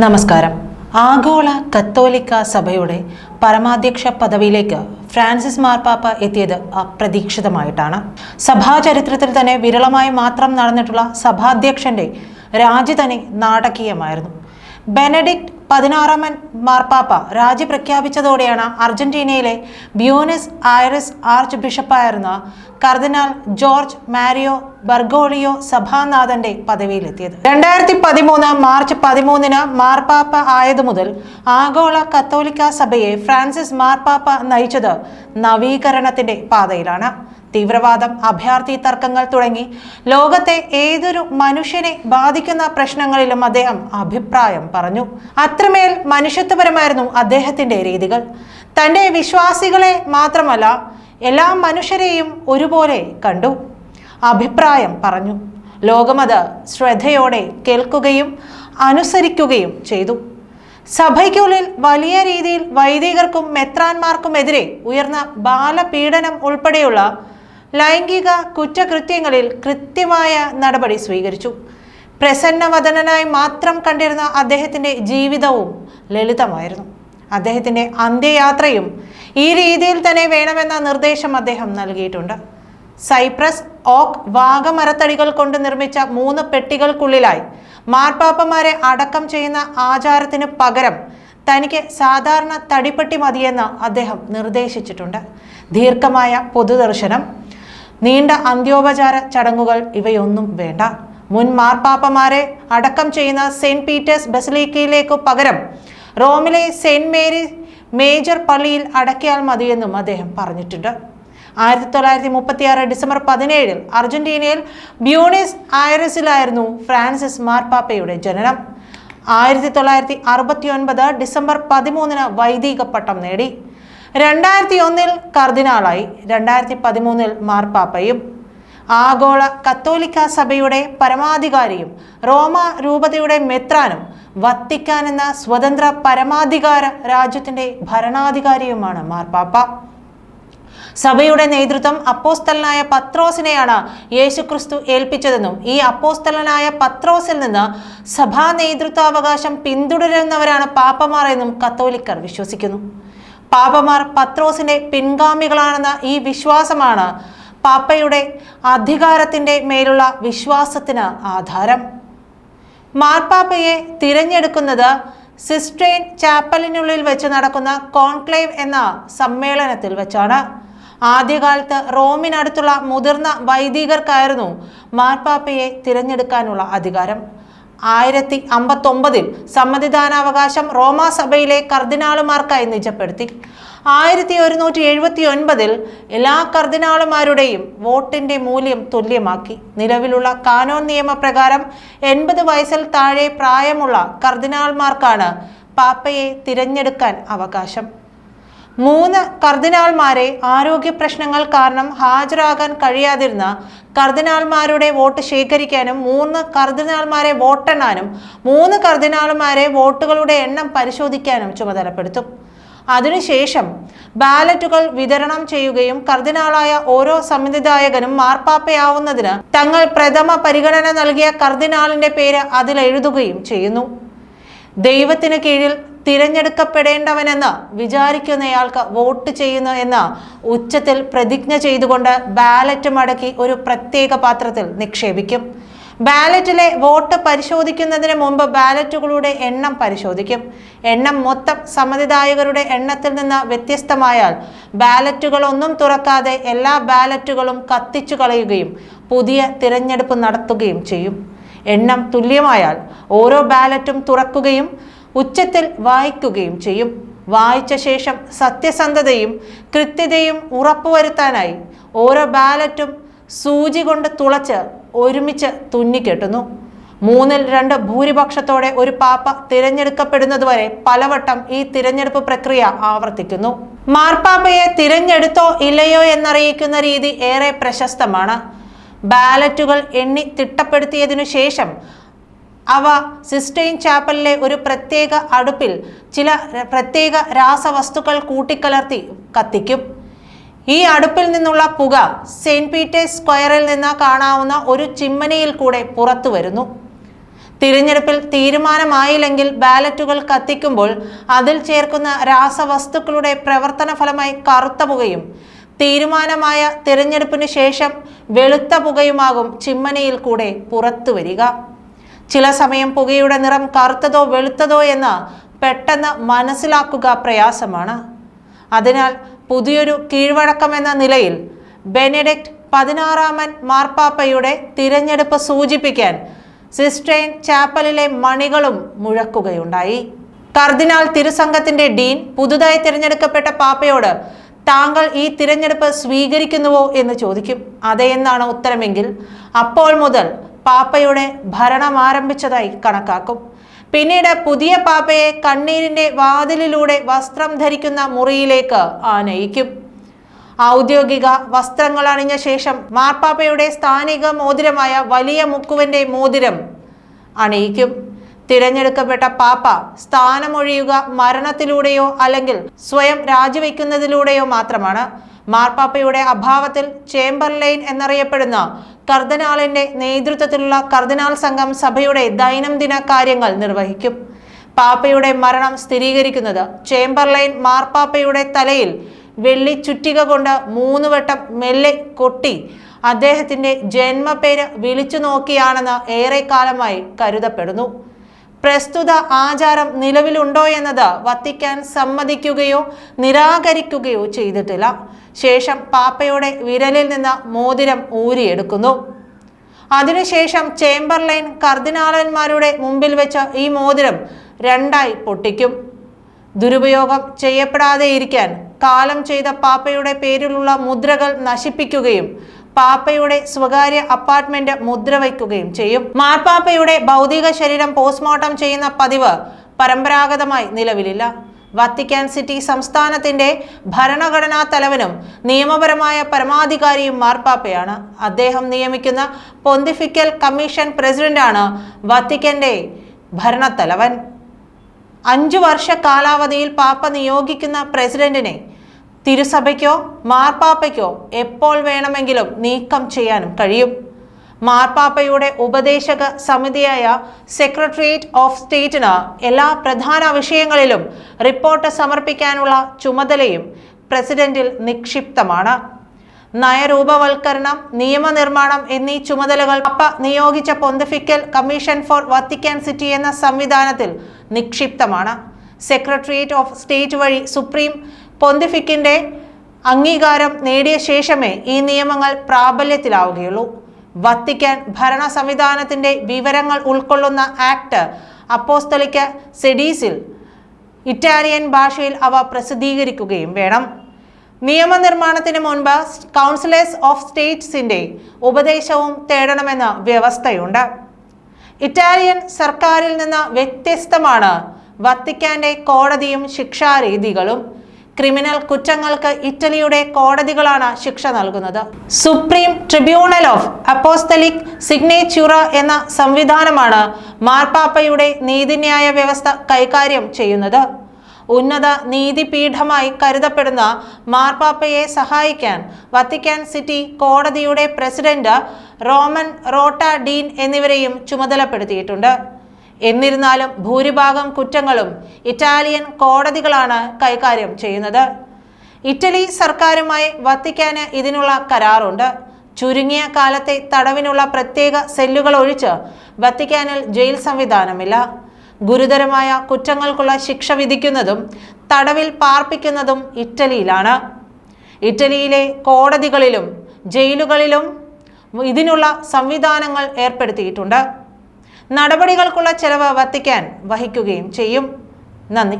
നമസ്കാരം. ആഗോള കത്തോലിക്ക സഭയുടെ പരമാധ്യക്ഷ പദവിയിലേക്ക് ഫ്രാൻസിസ് മാർപ്പാപ്പ എത്തിയത് അപ്രതീക്ഷിതമായിട്ടാണ്. സഭാ ചരിത്രത്തിൽ തന്നെ വിരളമായി മാത്രം നടന്നിട്ടുള്ള സഭാധ്യക്ഷന്റെ രാജി തന്നെ നാടകീയമായിരുന്നു. ബെനഡിക്ട് പതിനാറാമൻ മാർപ്പാപ്പ രാജി പ്രഖ്യാപിച്ചതോടെയാണ് അർജന്റീനയിലെ ബ്യൂനസ് ഐറിസ് ആർച്ച് ബിഷപ്പായിരുന്ന കർദിനാൾ ജോർജ് മാരിയോ ബർഗോളിയോ സഭാനാഥന്റെ പദവിയിലെത്തിയത്. രണ്ടായിരത്തി പതിമൂന്ന് മാർച്ച് പതിമൂന്നിന് മാർപ്പാപ്പ ആയതു മുതൽ ആഗോള കത്തോലിക്ക സഭയെ ഫ്രാൻസിസ് മാർപ്പാപ്പ നയിച്ചത് നവീകരണത്തിന്റെ പാതയിലാണ്. തീവ്രവാദം അഭയാർത്ഥി തർക്കങ്ങൾ തുടങ്ങി. ലോകത്തെ ഏതൊരു മനുഷ്യനെ ബാധിക്കുന്ന പ്രശ്നങ്ങളിലും അദ്ദേഹം അഭിപ്രായം പറഞ്ഞു. അത്രമേൽ മനുഷ്യത്വപരമായിരുന്നു അദ്ദേഹത്തിന്റെ രീതികൾ. തന്റെ വിശ്വാസികളെ മാത്രമല്ല എല്ലാ മനുഷ്യരെയും ഒരുപോലെ കണ്ടു. അഭിപ്രായം പറഞ്ഞു. ലോകമത് ശ്രദ്ധയോടെ കേൾക്കുകയും അനുസരിക്കുകയും ചെയ്തു. സഭയ്ക്കുള്ളിൽ വലിയ രീതിയിൽ വൈദികർക്കും മെത്രാന്മാർക്കുമെതിരെ ഉയർന്ന ബാലപീഡനം ഉൾപ്പെടെയുള്ള ലൈംഗിക കുറ്റകൃത്യങ്ങളിൽ കൃത്യമായ നടപടി സ്വീകരിച്ചു. പ്രസന്ന പ്രസന്നവദനായി മാത്രം കണ്ടിരുന്ന അദ്ദേഹത്തിന്റെ ജീവിതവും ലളിതമായിരുന്നു. അദ്ദേഹത്തിന്റെ അന്ത്യയാത്രയും ഈ രീതിയിൽ തന്നെ വേണമെന്ന നിർദ്ദേശം അദ്ദേഹം നൽകിയിട്ടുണ്ട്. സൈപ്രസ് ഓക്ക് വാഗമരത്തടികൾ കൊണ്ട് നിർമ്മിച്ച മൂന്ന് പെട്ടികൾക്കുള്ളിലായി മാർപ്പാപ്പമാരെ അടക്കം ചെയ്യുന്ന ആചാരത്തിന് പകരം തനിക്ക് സാധാരണ തടിപ്പെട്ടി മതിയെന്ന് അദ്ദേഹം നിർദ്ദേശിച്ചിട്ടുണ്ട്. ദീർഘമായ പൊതുദർശനം നീണ്ട അന്ത്യോപചാര ചടങ്ങുകൾ ഇവയൊന്നും വേണ്ട. മുൻ മാർപ്പാപ്പമാരെ അടക്കം ചെയ്യുന്ന സെയിന്റ് പീറ്റേഴ്സ് ബസലീക്കയിലേക്ക് പകരം റോമിലെ സെയിന്റ് മേരി മേജർ പള്ളിയിൽ അടക്കിയാൽ മതിയെന്നും അദ്ദേഹം പറഞ്ഞിട്ടുണ്ട്. ആയിരത്തി തൊള്ളായിരത്തി മുപ്പത്തി ആറ് ഡിസംബർ പതിനേഴിൽ അർജന്റീനയിൽ ബ്യൂണിസ് ആയറസിലായിരുന്നു ഫ്രാൻസിസ് മാർപ്പാപ്പയുടെ ജനനം. ആയിരത്തി തൊള്ളായിരത്തി അറുപത്തി ഒൻപത് ഡിസംബർ പതിമൂന്നിന് വൈദിക പട്ടം നേടി. രണ്ടായിരത്തി ഒന്നിൽ കർദിനാളായി രണ്ടായിരത്തി പതിമൂന്നിൽ മാർപ്പാപ്പയും ആഗോള കത്തോലിക്ക സഭയുടെ പരമാധികാരിയും റോമ രൂപതയുടെ മെത്രാനും വത്തിക്കാൻ എന്ന സ്വതന്ത്ര പരമാധികാര രാജ്യത്തിന്റെ ഭരണാധികാരിയുമാണ് മാർപ്പാപ്പ. സഭയുടെ നേതൃത്വം അപ്പോസ്തലനായ പത്രോസിനെയാണ് യേശുക്രിസ്തു ഏൽപ്പിച്ചതെന്നും ഈ അപ്പോസ്തലനായ പത്രോസിൽ നിന്ന് സഭാ നേതൃത്വാവകാശം പിന്തുടരുന്നവരാണ് പാപ്പമാർ എന്നും കത്തോലിക്കർ വിശ്വസിക്കുന്നു. പാപ്പമാർ പത്രോസിന്റെ പിൻഗാമികളാണെന്ന ഈ വിശ്വാസമാണ് പാപ്പയുടെ അധികാരത്തിന്റെ മേലുള്ള വിശ്വാസത്തിന് ആധാരം. മാർപ്പാപ്പയെ തിരഞ്ഞെടുക്കുന്നത് സിസ്ട്രെയിൻ ചാപ്പലിനുള്ളിൽ വെച്ച് നടക്കുന്ന കോൺക്ലേവ് എന്ന സമ്മേളനത്തിൽ വെച്ചാണ്. ആദ്യകാലത്ത് റോമിനടുത്തുള്ള മുതിർന്ന വൈദികർക്കായിരുന്നു മാർപ്പാപ്പയെ തിരഞ്ഞെടുക്കാനുള്ള അധികാരം. ആയിരത്തി അമ്പത്തൊമ്പതിൽ സമ്മതിദാനാവകാശം റോമാ സഭയിലെ കർദിനാളുമാർക്കായി നിജപ്പെടുത്തി. ആയിരത്തി ഒരുന്നൂറ്റി എഴുപത്തി ഒൻപതിൽ എല്ലാ കർദിനാളുമാരുടെയും വോട്ടിന്റെ മൂല്യം തുല്യമാക്കി. നിലവിലുള്ള കാനോൻ നിയമപ്രകാരം എൺപത് വയസ്സിൽ താഴെ പ്രായമുള്ള കർദിനാൾമാർക്കാണ് പാപ്പയെ തിരഞ്ഞെടുക്കാൻ അവകാശം. മൂന്ന് കർദിനാൾമാരെ ആരോഗ്യ പ്രശ്നങ്ങൾ കാരണം ഹാജരാകാൻ കഴിയാതിരുന്ന കർദിനാൾമാരുടെ വോട്ട് ശേഖരിക്കാനും മൂന്ന് കർദിനാൾമാരെ വോട്ടെണ്ണാനും മൂന്ന് കർദിനാൾമാരെ വോട്ടുകളുടെ എണ്ണം പരിശോധിക്കാനും ചുമതലപ്പെടുത്തും. അതിനുശേഷം ബാലറ്റുകൾ വിതരണം ചെയ്യുകയും കർദിനാളായ ഓരോ സംവിധായകനും മാർപ്പാപ്പയാവുന്നതിന് തങ്ങൾ പ്രഥമ പരിഗണന നൽകിയ കർദിനാളിന്റെ പേര് അതിൽ എഴുതുകയും ചെയ്യുന്നു. ദൈവത്തിന് കീഴിൽ തിരഞ്ഞെടുക്കപ്പെടേണ്ടവനെന്ന് വിചാരിക്കുന്നയാൾക്ക് വോട്ട് ചെയ്യുന്നു എന്ന് ഉച്ചത്തിൽ പ്രതിജ്ഞ ചെയ്തുകൊണ്ട് ബാലറ്റ് മടക്കി ഒരു പ്രത്യേക പാത്രത്തിൽ നിക്ഷേപിക്കും. ബാലറ്റിലെ വോട്ട് പരിശോധിക്കുന്നതിന് മുമ്പ് ബാലറ്റുകളുടെ എണ്ണം പരിശോധിക്കും. എണ്ണം മൊത്തം സമ്മതിദായകരുടെ എണ്ണത്തിൽ നിന്ന് വ്യത്യസ്തമായാൽ ബാലറ്റുകളൊന്നും തുറക്കാതെ എല്ലാ ബാലറ്റുകളും കത്തിച്ചു കളയുകയും പുതിയ തിരഞ്ഞെടുപ്പ് നടത്തുകയും ചെയ്യും. എണ്ണം തുല്യമായാൽ ഓരോ ബാലറ്റും തുറക്കുകയും ഉച്ചത്തിൽ വായിക്കുകയും ചെയ്യും. വായിച്ച ശേഷം സത്യസന്ധതയും കൃത്യതയും ഉറപ്പുവരുത്താനായി ഓരോ ബാലറ്റും സൂചി കൊണ്ട് തുളച്ച് ഒരുമിച്ച് തുന്നിക്കെട്ടുന്നു മൂന്നിൽ രണ്ട് ഭൂരിപക്ഷത്തോടെ ഒരു പാപ്പ തിരഞ്ഞെടുക്കപ്പെടുന്നതുവരെ പലവട്ടം ഈ തിരഞ്ഞെടുപ്പ് പ്രക്രിയ ആവർത്തിക്കുന്നു. മാർപ്പാപ്പയെ തിരഞ്ഞെടുത്തോ ഇല്ലയോ എന്നറിയിക്കുന്ന രീതി ഏറെ പ്രശസ്തമാണ്. ബാലറ്റുകൾ എണ്ണി തിട്ടപ്പെടുത്തിയതിനു ശേഷം അവ സിസ്റ്റൈൻ ചാപ്പലിലെ ഒരു പ്രത്യേക അടുപ്പിൽ ചില പ്രത്യേക രാസവസ്തുക്കൾ കൂട്ടിക്കലർത്തി കത്തിക്കും. ഈ അടുപ്പിൽ നിന്നുള്ള പുക സെയിന്റ് പീറ്റേഴ്സ് സ്ക്വയറിൽ നിന്ന് കാണാവുന്ന ഒരു ചിമ്മനിയിൽ കൂടെ പുറത്തു വരുന്നു. തിരഞ്ഞെടുപ്പിൽ തീരുമാനമായില്ലെങ്കിൽ ബാലറ്റുകൾ കത്തിക്കുമ്പോൾ അതിൽ ചേർക്കുന്ന രാസവസ്തുക്കളുടെ പ്രവർത്തന ഫലമായി കറുത്ത പുകയും തീരുമാനമായ തിരഞ്ഞെടുപ്പിന് ശേഷം വെളുത്ത പുകയുമാകും ചിമ്മനിയിൽ കൂടെ പുറത്തു വരിക. ചില സമയം പുകയുടെ നിറം കറുത്തതോ വെളുത്തതോ എന്ന് പെട്ടെന്ന് മനസ്സിലാക്കുക പ്രയാസമാണ്. അതിനാൽ പുതിയൊരു കീഴ്വഴക്കം എന്ന നിലയിൽ ബെനഡിക്ട് പതിനാറാമൻ മാർപ്പാപ്പയുടെ തിരഞ്ഞെടുപ്പ് സൂചിപ്പിക്കാൻ സിസ്റ്റൈൻ ചാപ്പലിലെ മണികളും മുഴക്കുകയുണ്ടായി. കർദിനാൾ തിരുസംഘത്തിന്റെ ഡീൻ പുതുതായി തിരഞ്ഞെടുക്കപ്പെട്ട പാപ്പയോട് താങ്കൾ ഈ തിരഞ്ഞെടുപ്പ് സ്വീകരിക്കുന്നുവോ? എന്ന് ചോദിക്കും. അതെ എന്നാണ് ഉത്തരമെങ്കിൽ അപ്പോൾ മുതൽ പാപ്പയുടെ ഭരണം ആരംഭിച്ചതായി കണക്കാക്കും. പിന്നീട് പുതിയ പാപ്പയെ കണ്ണീരിന്റെ വാതിലിലൂടെ വസ്ത്രം ധരിക്കുന്ന മുറിയിലേക്ക് ആനയിക്കും. ഔദ്യോഗിക വസ്ത്രങ്ങൾ അണിഞ്ഞ ശേഷം മാർപ്പാപ്പയുടെ സ്ഥാനിക മോതിരമായ വലിയ മുക്കുവിന്റെ മോതിരം അണിയിക്കും. തിരഞ്ഞെടുക്കപ്പെട്ട പാപ്പ സ്ഥാനമൊഴിയുക മരണത്തിലൂടെയോ അല്ലെങ്കിൽ സ്വയം രാജിവെക്കുന്നതിലൂടെയോ മാത്രമാണ് മാർപ്പാപ്പയുടെ അഭാവത്തിൽ ചേംബർലൈൻ എന്നറിയപ്പെടുന്ന കർദിനാളിന്റെ നേതൃത്വത്തിലുള്ള കർദനാൾ സംഘം സഭയുടെ ദൈനംദിന കാര്യങ്ങൾ നിർവഹിക്കും. പാപ്പയുടെ മരണം സ്ഥിരീകരിക്കുന്നത് ചേംബർലൈൻ മാർപ്പാപ്പയുടെ തലയിൽ വെള്ളി ചുറ്റിക കൊണ്ട് മൂന്ന് വട്ടം മെല്ലെ കൊട്ടി അദ്ദേഹത്തിന്റെ ജന്മപേര് വിളിച്ചു നോക്കിയാണെന്ന് ഏറെക്കാലമായി കരുതപ്പെടുന്നു. പ്രസ്തുത ആചാരം നിലവിലുണ്ടോ എന്നത് വത്തിക്കാൻ സമ്മതിക്കുകയോ നിരാകരിക്കുകയോ ചെയ്തിട്ടില്ല. ശേഷം പാപ്പയുടെ വിരലിൽ നിന്ന് മോതിരം ഊരിയെടുക്കുന്നു. അതിനുശേഷം ചേംബർലൈൻ കർദിനാളന്മാരുടെ മുമ്പിൽ വെച്ച് ഈ മോതിരം രണ്ടായി പൊട്ടിക്കും. ദുരുപയോഗം ചെയ്യപ്പെടാതെ ഇരിക്കാൻ കാലം ചെയ്ത പാപ്പയുടെ പേരിലുള്ള മുദ്രകൾ നശിപ്പിക്കുകയും പാപ്പയുടെ സ്വകാര്യ അപ്പാർട്ട്മെന്റ് മുദ്ര വയ്ക്കുകയും ചെയ്യും. മാർപ്പാപ്പയുടെ ഭൗതിക ശരീരം പോസ്റ്റ്മോർട്ടം ചെയ്യുന്ന പതിവ് പരമ്പരാഗതമായി നിലവിലില്ല. വത്തിക്കാൻ സിറ്റി സംസ്ഥാനത്തിന്റെ ഭരണഘടനാ തലവനും നിയമപരമായ പരമാധികാരിയും മാർപ്പാപ്പയാണ്. അദ്ദേഹം നിയമിക്കുന്ന പൊന്തിഫിക്കൽ കമ്മീഷൻ പ്രസിഡന്റാണ് വത്തിക്കന്റെ ഭരണത്തലവൻ. അഞ്ചു വർഷ കാലാവധിയിൽ പാപ്പ നിയോഗിക്കുന്ന പ്രസിഡന്റിനെ തിരുസഭയ്ക്കോ മാർപ്പാപ്പയ്ക്കോ എപ്പോൾ വേണമെങ്കിലും നീക്കം ചെയ്യാനും കഴിയും. മാർപ്പാപ്പയുടെ ഉപദേശക സമിതിയായ സെക്രട്ടേറിയറ്റ് ഓഫ് സ്റ്റേറ്റിന് എല്ലാ പ്രധാന വിഷയങ്ങളിലും റിപ്പോർട്ട് സമർപ്പിക്കാനുള്ള ചുമതലയും പ്രസിഡന്റിൽ നിക്ഷിപ്തമാണ്. നയരൂപവൽക്കരണം നിയമനിർമ്മാണം എന്നീ ചുമതലകൾ പപ്പ നിയോഗിച്ച pontifical commission for Vatican city എന്ന സംവിധാനത്തിൽ നിക്ഷിപ്തമാണ്. സെക്രട്ടേറിയറ്റ് ഓഫ് സ്റ്റേറ്റ് വഴി സുപ്രീം പൊന്തിഫിക്കിന്റെ അംഗീകാരം നേടിയ ശേഷമേ ഈ നിയമങ്ങൾ പ്രാബല്യത്തിലാവുകയുള്ളൂ. വത്തിക്കാൻ ഭരണ സംവിധാനത്തിന്റെ വിവരങ്ങൾ ഉൾക്കൊള്ളുന്ന ആക്ട് അപ്പോസ്തലിക്ക സെഡീസിൽ ഇറ്റാലിയൻ ഭാഷയിൽ അവ പ്രസിദ്ധീകരിക്കുകയും വേണം. നിയമനിർമ്മാണത്തിന് മുൻപ് കൗൺസിലേഴ്സ് ഓഫ് സ്റ്റേറ്റ്സിന്റെ ഉപദേശവും തേടണമെന്ന വ്യവസ്ഥയുണ്ട്. ഇറ്റാലിയൻ സർക്കാരിൽ നിന്ന് വ്യത്യസ്തമാണ് വത്തിക്കാന്റെ കോടതിയും ശിക്ഷാരീതികളും. ക്രിമിനൽ കുറ്റങ്ങൾക്ക് ഇറ്റലിയുടെ കോടതികളാണ് ശിക്ഷ നൽകുന്നത്. Supreme tribunal of apostolic signatura എന്ന സംവിധാനമാണ് മാർപ്പാപ്പയുടെ നീതിന്യായ വ്യവസ്ഥ കൈകാര്യം ചെയ്യുന്നത്. ഉന്നത നീതിപീഠമായി കരുതപ്പെടുന്ന മാർപ്പാപ്പയെ സഹായിക്കാൻ വത്തിക്കാൻ സിറ്റി കോടതിയുടെ പ്രസിഡന്റ് റോമൻ റോട്ട ഡീൻ എന്നിവരെയും ചുമതലപ്പെടുത്തിയിട്ടുണ്ട്. എന്നിരുന്നാലും ഭൂരിഭാഗം കുറ്റങ്ങളും ഇറ്റാലിയൻ കോടതികളാണ് കൈകാര്യം ചെയ്യുന്നത്. ഇറ്റലി സർക്കാരുമായി വത്തിക്കാന് ഇതിനുള്ള കരാറുണ്ട്. ചുരുങ്ങിയ കാലത്തെ തടവിനുള്ള പ്രത്യേക സെല്ലുകൾ ഒഴിച്ച് വത്തിക്കാനിൽ ജയിൽ സംവിധാനമില്ല. ഗുരുതരമായ കുറ്റങ്ങൾക്കുള്ള ശിക്ഷ വിധിക്കുന്നതും തടവിൽ പാർപ്പിക്കുന്നതും ഇറ്റലിയിലാണ്. ഇറ്റലിയിലെ കോടതികളിലും ജയിലുകളിലും ഇതിനുള്ള സംവിധാനങ്ങൾ ഏർപ്പെടുത്തിയിട്ടുണ്ട്. നടപടികൾക്കുള്ള ചെലവ് വത്തിക്കാൻ വഹിക്കുകയും ചെയ്യും. നന്ദി.